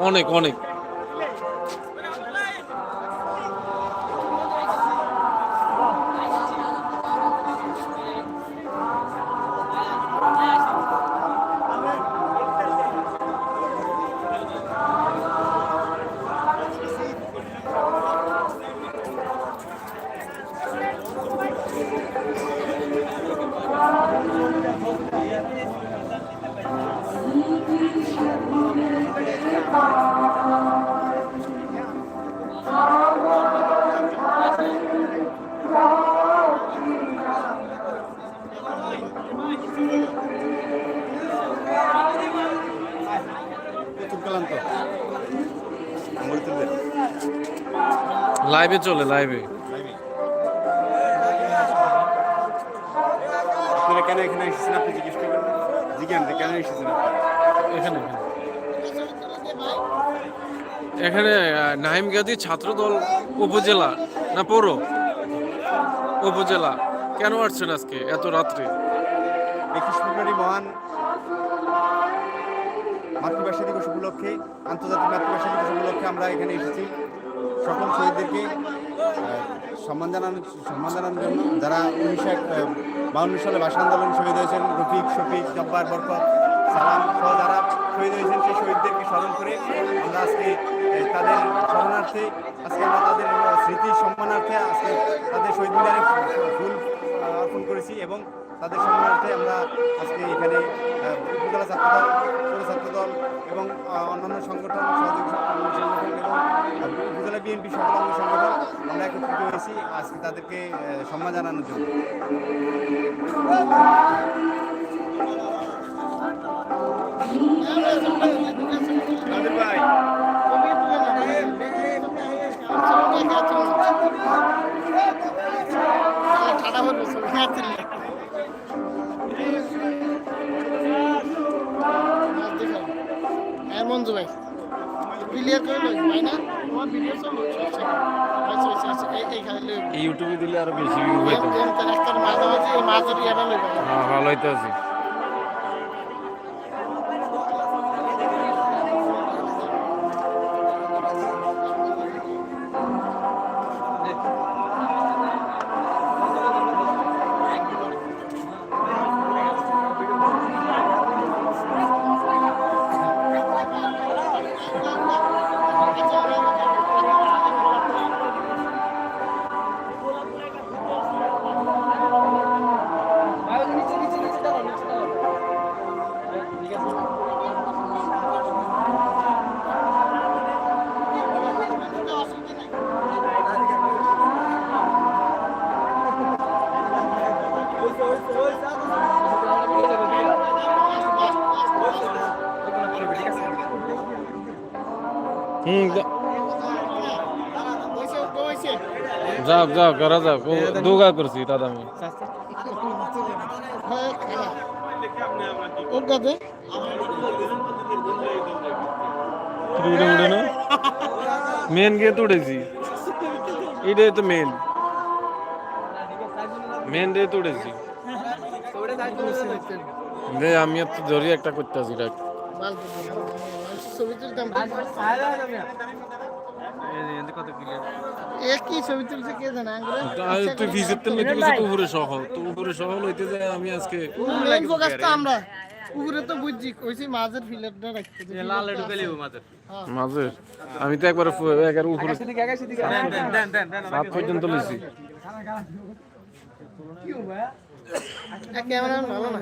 অনেক অনেক। লাইভে চলে লাইভে আপনারা কেন এখানে এসেছেন আপনি? জিজ্ঞেস করবেন। জিজ্ঞান কেন এসেছেন এখানে এখানে। নাহিম গাজী ছাত্রদল উপজেলা না পৌর? উপজেলা। কেন আসছেন আজকে এত রাত্রে? একুশ ফেব্রুয়ারি মহান মাতৃভাষা দিবস উপলক্ষে আন্তর্জাতিক মাতৃভাষা দিবস উপলক্ষে আমরা এখানে এসেছি। সকল শহীদদেরকে সম্মান জানানোর সম্মান জানানোর জন্য যারা উনিশশো বাউন্ন সালে ভাষা আন্দোলন শহীদ হয়েছেন, রফিক, শফিক, জব্বার, বরকত, সালাম সহ যারা শহীদ হয়েছেন, সেই শহীদদেরকে স্মরণ করে আমরা আজকে তাদের স্মরণার্থে, আজকে আমরা তাদের স্মৃতি সম্মানার্থে আজকে তাদের শহীদ মিনারে ফুল অর্পণ করেছি এবং তাদের সম্মানার্থে আমরা আজকে এখানে উপজেলা ছাত্রদল পৌর ছাত্রদল এবং অন্যান্য সংগঠন, সহযোগী সংগঠন এবং উপজেলা বিএনপি সকল সংগঠন আমরা একত্রিত হয়েছি। আজকে তাদেরকে সম্মান জানানোর জন্য। ভিডিও চলো আচ্ছা আচ্ছা আচ্ছা এই এই খালি লই ইউটিউবে দিলে আরও বেশি ভিউ মাঝামাঝি হ্যাঁ ভালো হইতে আছে হুম যা- কইছে কইছে যাও যাও করা যাও দুগা করছি দাদা আমি হ্যাঁ খালা ও গাদে উড়ে উড়ে না মেন গিয়ে তো উড়েছি এটাই তো মেন মেন দিয়ে তো উড়েছি দে আমি এত জরি একটা করতে আছি রাখ মাল ছবি তুলতাম এ কি ছবি তুলছে কে জানে? তুই ভিজিট তো লইতে গেছিস তো উপরে সহ তো উপরে সহ লইতে যায় আমি আজকে মেইন ফোকাস তো আমরা উপরে তো বুঝছি কইছি মাঝের ফিলারটা রাখতে। লাল মাঝে আমি তো একবার একবার উপরে সাত পর্যন্ত লইছি। ক্যামেরা ভালো না?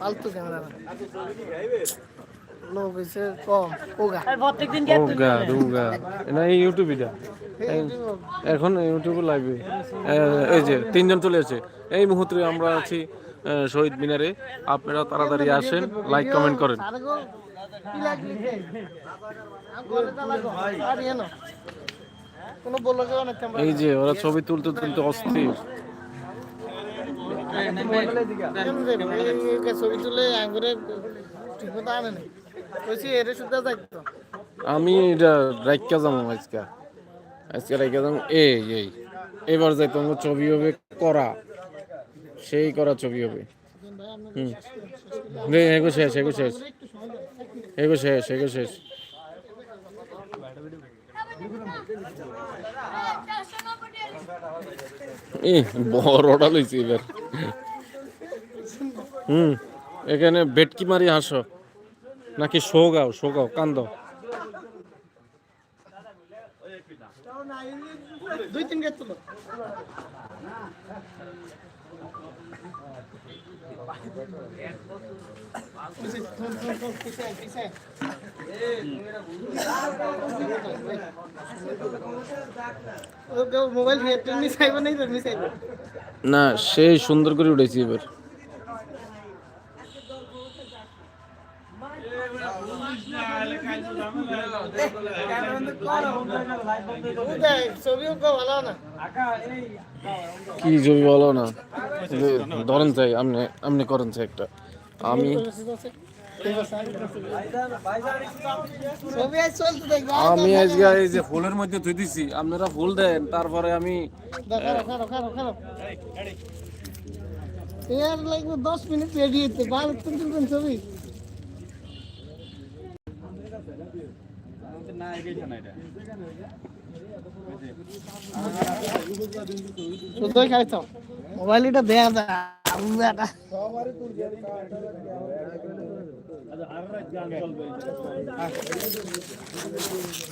ফালতু ক্যামেরা না এখন ইউটিউবে লাইভে এই যে তিনজন চলে এসেছে এই মুহূর্তে আমরা আছি শহীদ মিনারে আপনারা তাড়াতাড়ি আসেন লাইক কমেন্ট করেন ইয়ে এই যে ওরা ছবি তুলতে তুলতে অস্থির ছবি তুলে আঙ্গুরে ঠিক মতো আনে আমি এটা রাইকা যাব আজকে। আজকে রাইকা যাব, এই এই। এবার যাইতো আমার ছবি হবে করা। সেই করা ছবি হবে। হুম। এগো শেষ এগো শেষ। এগো শেষ এগো শেষ। বড়টা লইছি এবার। হুম, এখানে বেটকি মারি হাসো। নাকি শো গাও শো গাও কান্দ দুই তিন গেট তুলো মোবাইল না সেই সুন্দর করে উঠেছি এবার দেখ ছবিও কেউ ভালো না কি ছবি বলো না? ধরেন চাই আপনি আপনি করেন চাই একটা। আমি আমি আজকে এই যে ফুলের মধ্যে ধুই দিছি, আপনারা ফুল দেন, তারপরে আমি লাগবে দশ মিনিট রেডি হতে শুধুই খাইছো মোবাইল এটা। দেয়া যায় আল্লাহটা।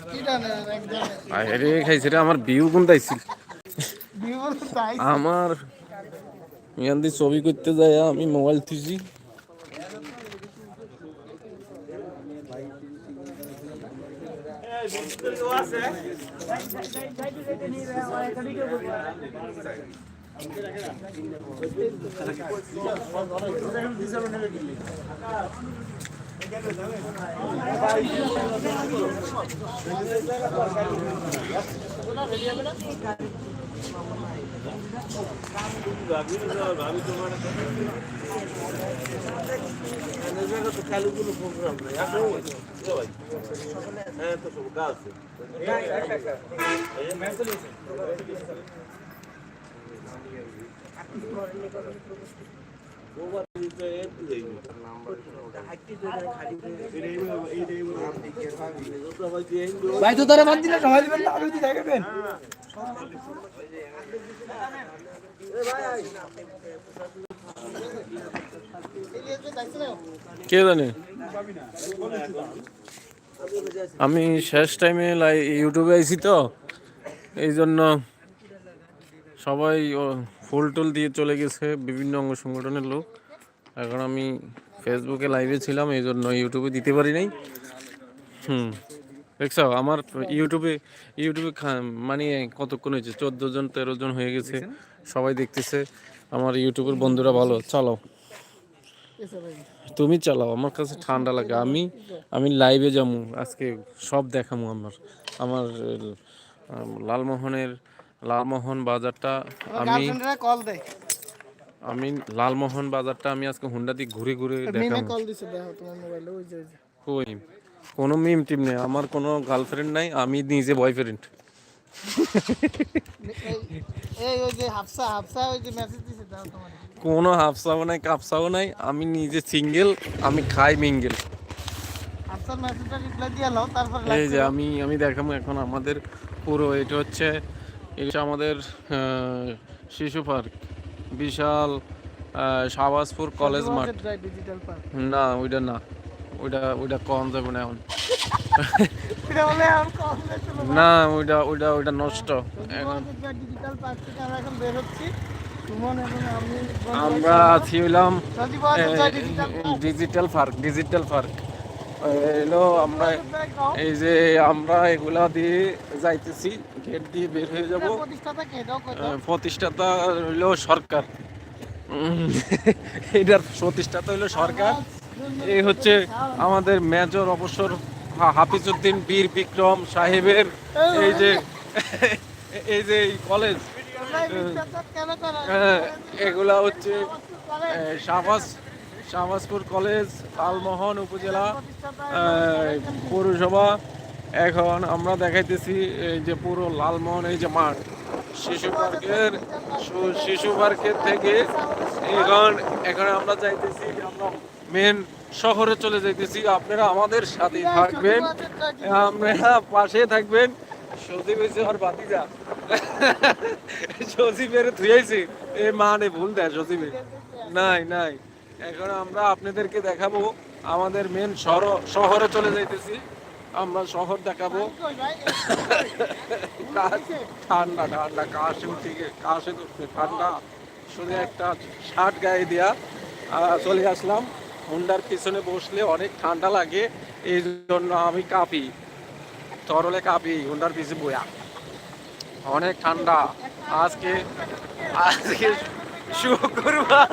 কি জানে একদম আরে খাইছে রে আমার ভিউ কোন দাইছিল আমার ইয়ান ছবি করতে যায় আমি মোবাইল থুইছি ভাই তো তারা বাদ দিলে দিবেন না আমি যদি দেখাবেন কে জানে? আমি শেষ টাইমে ইউটিউবে আইছি তো এই জন্য সবাই ফুল টুল দিয়ে চলে গেছে বিভিন্ন অঙ্গ সংগঠনের লোক। এখন আমি ফেসবুকে লাইভে ছিলাম এই জন্য ইউটিউবে দিতে পারি নাই। হুম, দেখছ, আমার ইউটিউবে ইউটিউবে মানে কতক্ষণ হয়েছে? চোদ্দ জন, তেরো জন হয়ে গেছে। সবাই দেখতেছে। আমার ইউটিউবের বন্ধুরা ভালো চালাও। তুমি চালাও আমার কাছে ঠান্ডা লাগে। আমি আমি লাইভে যাব আজকে সব দেখামু আমার। আমার লালমোহনের লালমোহন বাজারটা আমি কল দেয়। আমি লালমোহন বাজারটা আমি আজকে হুন্ডা দিয়ে ঘুরে ঘুরে মিমে দেখাবো। কল দিছে দেখো তোমার মোবাইলে ওই যে কই কোনো মিম টিম নেই। আমার কোনো গার্লফ্রেন্ড নাই আমি নিজে বয়ফ্রেন্ড কোনো হাফসাও নাই কাপসাও নাই। আমি নিজে সিঙ্গেল আমি খাই মিঙ্গেল এই যে আমি আমি দেখাবো এখন আমাদের পুরো। এটা হচ্ছে এটা আমাদের শিশু পার্ক। বিশাল শাহবাজপুর কলেজ মাঠ। না ওইটা না। ওইটা ওইটা কম যাবে না এখন। ওইটা ওইটা ওইটা নষ্ট। আমরা আছি। হইলাম ডিজিটাল পার্ক ডিজিটাল পার্ক এলো আমরা এই যে আমরা এগুলা দিয়ে যাইতেছি গেট দিয়ে বের হয়ে যাব। প্রতিষ্ঠাতা হইল সরকার। এটার প্রতিষ্ঠাতা হইল সরকার। এই হচ্ছে আমাদের মেজর অবসর হাফিজউদ্দিন বীর বিক্রম সাহেবের এই যে এই যে কলেজ কেন এগুলা হচ্ছে শাহবাজ শাহবাজপুর কলেজ লালমোহন উপজেলা পৌরসভা। এখন আমরা দেখাইতেছি এই যে পুরো লালমোহন, এই যে মাঠ। শিশু পার্কের শিশু পার্কের থেকে এখন এখন আমরা যাইতেছি আমরা মেন শহরে চলে যাইতেছি। আপনারা আমাদের সাথে থাকবেন। আপনারা পাশে থাকবেন। সজীব হয়েছে আর বাতিজা সজীবের ধুয়েছি এ মানে ভুল দেয় সজীবে নাই নাই। এখন আমরা আপনাদেরকে দেখাবো। আমাদের মেন শহরে চলে যাইতেছি। আমরা শহর দেখাবো। ঠান্ডা ঠান্ডা। কাশে উঠে কাশে ঠান্ডা। শুধু একটা শার্ট গায়ে দিয়া চলে আসলাম। হুন্ডার পিছনে বসলে অনেক ঠান্ডা লাগে, এই জন্য আমি কাঁপি। তরলে কাঁপি, হুন্ডার পিছনে বয়া অনেক ঠান্ডা। আজকে আজকে শুক্রবার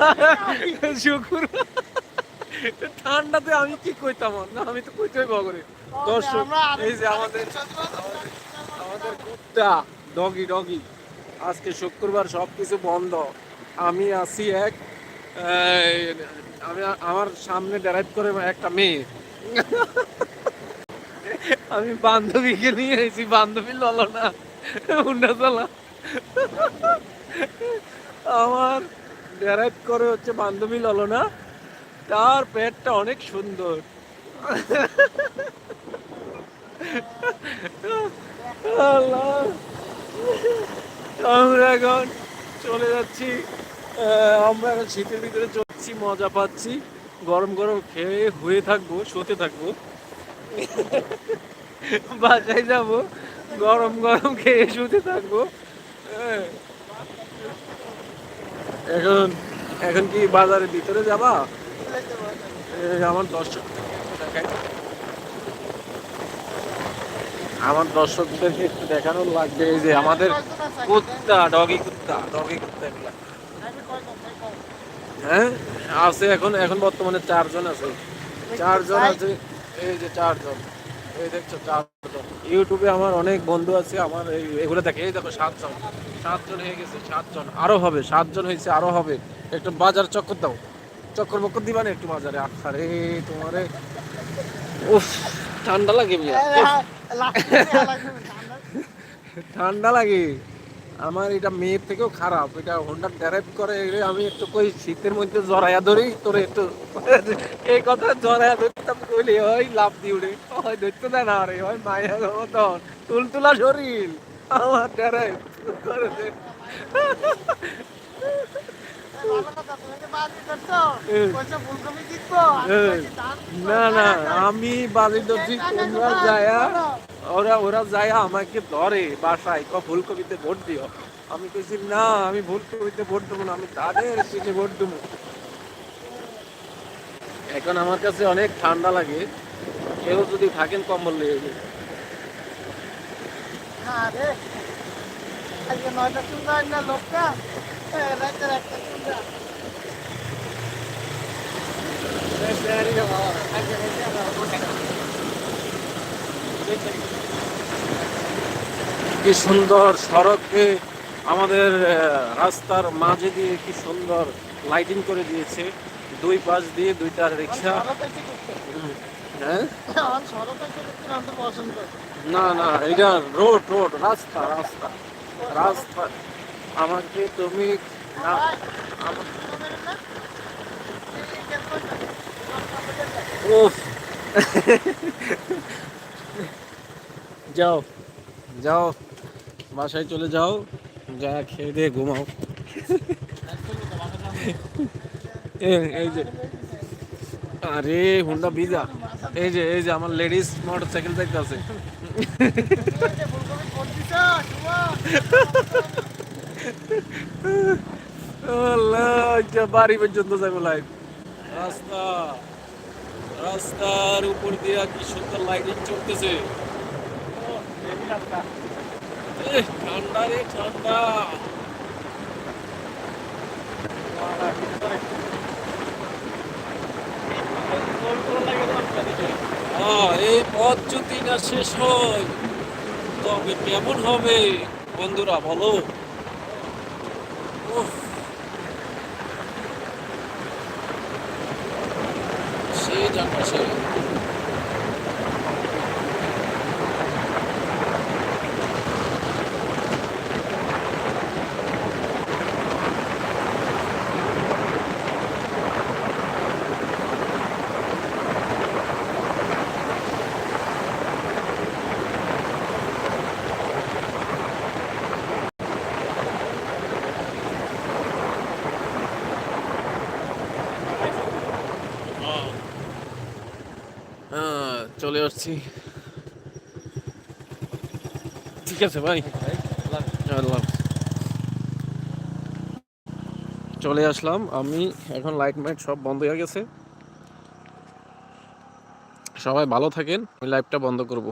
শুক্রবার। ঠান্ডাতে আমি কি কইতাম? না, আমি তো কইতেই বগরে। দর্শক, এই যে আমাদের আমাদের কুত্তা, ডগি ডগি। আজকে শুক্রবার সব কিছু বন্ধ। আমি আছি এক আমি আমার সামনে ড্রাইভ করে একটা মেয়ে। আমি বান্ধবীকে নিয়ে এসেছি, বান্ধবী ললো না হুন্ডা চালা। আমার ড্রাইভ করে হচ্ছে বান্ধবী ললো না, তার পেটটা অনেক সুন্দর। আমরা এখন চলে যাচ্ছি আমরা এখন শীতের ভিতরে চলছি মজা পাচ্ছি। গরম গরম খেয়ে হয়ে থাকব, শুতে থাকব। বাসায় যাব, গরম গরম খেয়ে শুতে থাকব। হ্যাঁ। এখন এখন কি বাজারের ভিতরে যাবা? আমার দর্শক আমার দর্শকদেরকে একটু দেখানোর লাগবে, এই যে আমাদের কুত্তা, ডগি কুত্তা ডগি কুত্তা হ্যাঁ? আছে এখন এখন বর্তমানে চারজন আছে। চারজন আছে এই যে চারজন। এই দেখছ চারজন। ইউটিউবে আমার অনেক বন্ধু আছে আমার এই- এগুলো দেখে। এই দেখো সাতজন। সাতজন হয়ে গেছে সাতজন। আরও হবে সাতজন হয়েছে আরও হবে। একটু বাজার চক্কর দাও। চক্কর বক্কর দিবা না একটু বাজারে? আরে তোমারে। উফ ঠান্ডা লাগে ঠান্ডা লাগে। আমার এটা মেয়ের থেকেও খারাপ। এটা হোন্ডা ড্রাইভ করে আমি একটু কই শীতের মধ্যে জড়াইয়া ধরি তোরে একটু এই কথা জড়াইয়া ধরতাম কইলে ওই লাভ দি উড়ে ওই ধরতে দেয় না রে ওই মায়া মতন। তুলতুলা শরীর। আমার ড্রাইভ করে দে। না না আমি বাজি ধরছি তোমরা যায়া ওরা ওরা যায় আমাকে ধরে বাসায়, ক ফুলকপিতে ভোট দিও। আমি কইছি, না, আমি ফুলকপিতে ভোট দেবো না, আমি তাদের পিঠে ভোট দেবো। এখন আমার কাছে অনেক ঠান্ডা লাগে। কেউ যদি থাকেন কম্বল নিয়ে যাবে। নয়টা চুন্দা না লোকটা রাতের একটা চুন্দা কি সুন্দর সড়কে আমাদের রাস্তার মাঝে দিয়ে কি সুন্দর লাইটিং করে দিয়েছে। দুই পাশ দিয়ে দুইটা রিক্সা। হ্যাঁ? না না, এটা রোড রোড রাস্তা রাস্তা রাস্তা। আমাকে তুমি উফ। যাও। যাও, বাসায় চলে যাও যা খেয়ে দিয়ে ঘুমাও। এই যে, আরে হুন্ডা বিজা এই যে এই যে, আমার লেডিস মোটর সাইকেল দেখতে আছে। বাড়ি পর্যন্ত যাব লাইট রাস্তা, রাস্তার উপর দিয়ে কি সুন্দর লাইটিং চলতেছে। ঠান্ডা রে ঠান্ডা। এই পথ যদি না শেষ হয় তবে কেমন হবে? বন্ধুরা বলো উফ। সে যাচ্ছে চলে আসছি। ঠিক আছে, ভাই। চলে আসলাম। আমি এখন লাইট মাইট সব বন্ধ হয়ে গেছে। সবাই ভালো থাকেন, আমি লাইভটা বন্ধ করব।